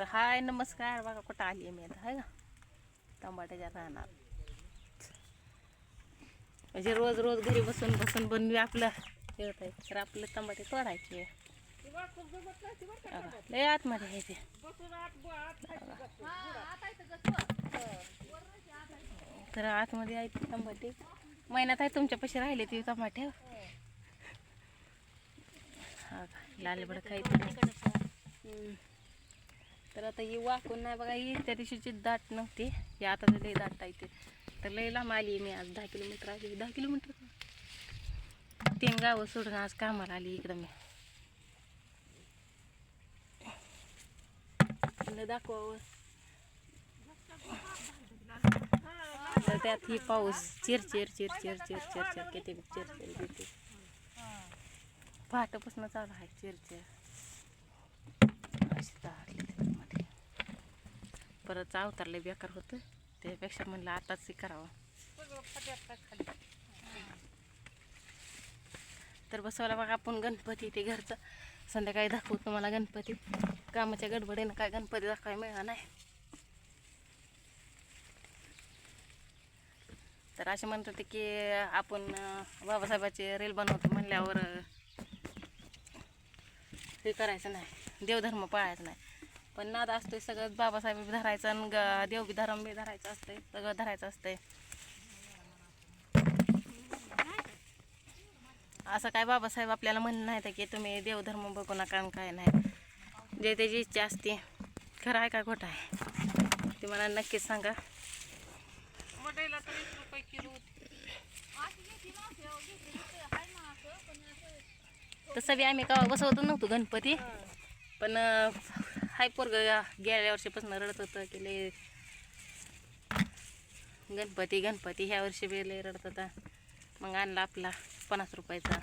तर हाय नमस्कार. बघा कुठं आली आहे मी आता हाय का टमाट्याच्या राहणार म्हणजे रोज रोज घरी बसून बसून बनवी आपलं. हे आहे. तर आपलं टमाटे तोडायचे. लय आतमध्ये आहे ते. तर आतमध्ये आहे ते टमाटे महिन्यात आहे तुमच्यापाशी राहिले ते टमाटे हा लालबड खायचं बडं तर आता ही वाकून नाही बघा ही त्या दिवशीची दाट नव्हती. ही आता तर लई दाट आहे ते. तर लई लांब आली मी आज दहा किलोमीटर आली. दहा किलोमीटर? तीन गावं सोडून आज कामाला आली इकडं मी. दाखवावं. तर त्यात ही पाऊस चिर चिर चिर चिर चिर चिर चिर किती चिर चिर देते पहाटपासून चालू आहे चिर चिर. अशी परत अवतारले बेकार होतं. त्यापेक्षा म्हणलं आताच हे करावं. तर बसवला बघा आपण गणपती ते घरचं. संध्याकाळी दाखवू तुम्हाला गणपती. कामाच्या गडबडीनं काय गणपती दाखवायला मिळणार नाही. तर असे म्हणत होते की आपण बाबासाहेबाचे रेल बनवतो म्हणल्यावर हे करायचं नाही. देवधर्म पाळायचं नाही. पण नाद असतोय सगळं बाबासाहेब धरायचं आणि ग- देव बी धर्म बी धरायचं असतंय सगळं धरायचं असतंय. असं काय बाबासाहेब आपल्याला म्हणणं नाही की तुम्ही देवधर्म बघू नका आणि काय नाही. जे त्याची इच्छा असते खरं आहे का खोटं आहे? ते मला नक्कीच सांगा. तसं बी आम्ही का बसवतो नव्हतो गणपती. पण हाय पोरग गेल्या वर्षीपासून रडत होतं की लय गणपती गणपती ह्या वर्षी बी लय रडत होता. मग आणला आपला पन्नास रुपयाचा.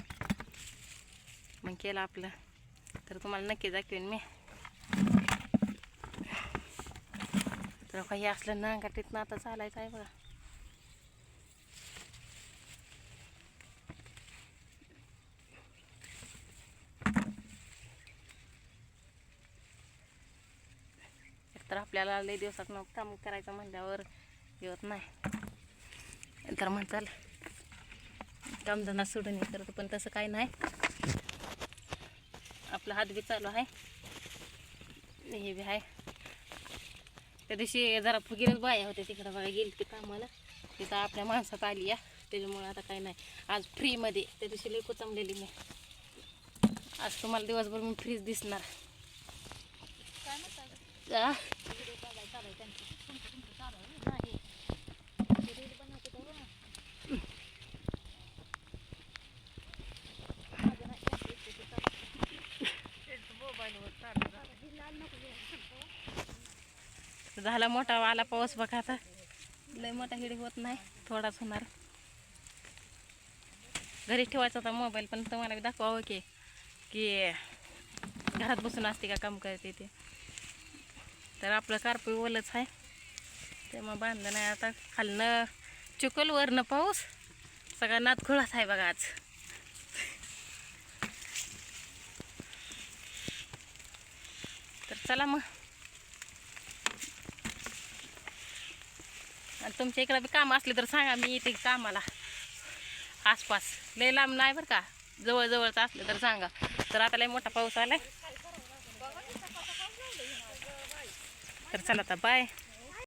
मग केलं आपलं. तर तुम्हाला नक्की दाखवेन मी. तर काही असलं ना तिथनं आता चालायचं आहे बघा तर आपल्याला लई दिवसात काम करायचं म्हणल्यावर येत नाही. तर म्हणताल कामधंदा सोडून हे करतो पण तसं काही नाही. आपला हात बी चालू आहे. हे बी आहे. त्या दिवशी जरा फुगीरच बाया होत्या तिकडं बघा गेली ते कामाला. तिथं आपल्या माणसात आली या. त्याच्यामुळं आता काही नाही. आज फ्रीमध्ये त्या दिवशी लई कोचमलेली मी. आज तुम्हाला दिवसभर मी फ्रीज दिसणार. झाला मोठा आला पाऊस बघा आता. लय मोठा हिडी होत नाही थोडाच होणार. घरी ठेवायचा होता मोबाईल पण तुम्हाला बी दाखवावं की की घरात बसून असते का काम करते ते. तर आपलं कारपी ओलच आहे. त्यामुळे बांधलं नाही आता खालनं चुकल वरनं पाऊस. सगळा नातखुळाच आहे बघा आज. तर चला मग. आणि तुमच्या इकडं बी काम असले तर सांगा मी इथे कामाला. आसपास. लय लांब नाही बरं का. जवळजवळचं असलं तर सांगा. तर आता लय मोठा पाऊस आलाय. तर चला आता बाय.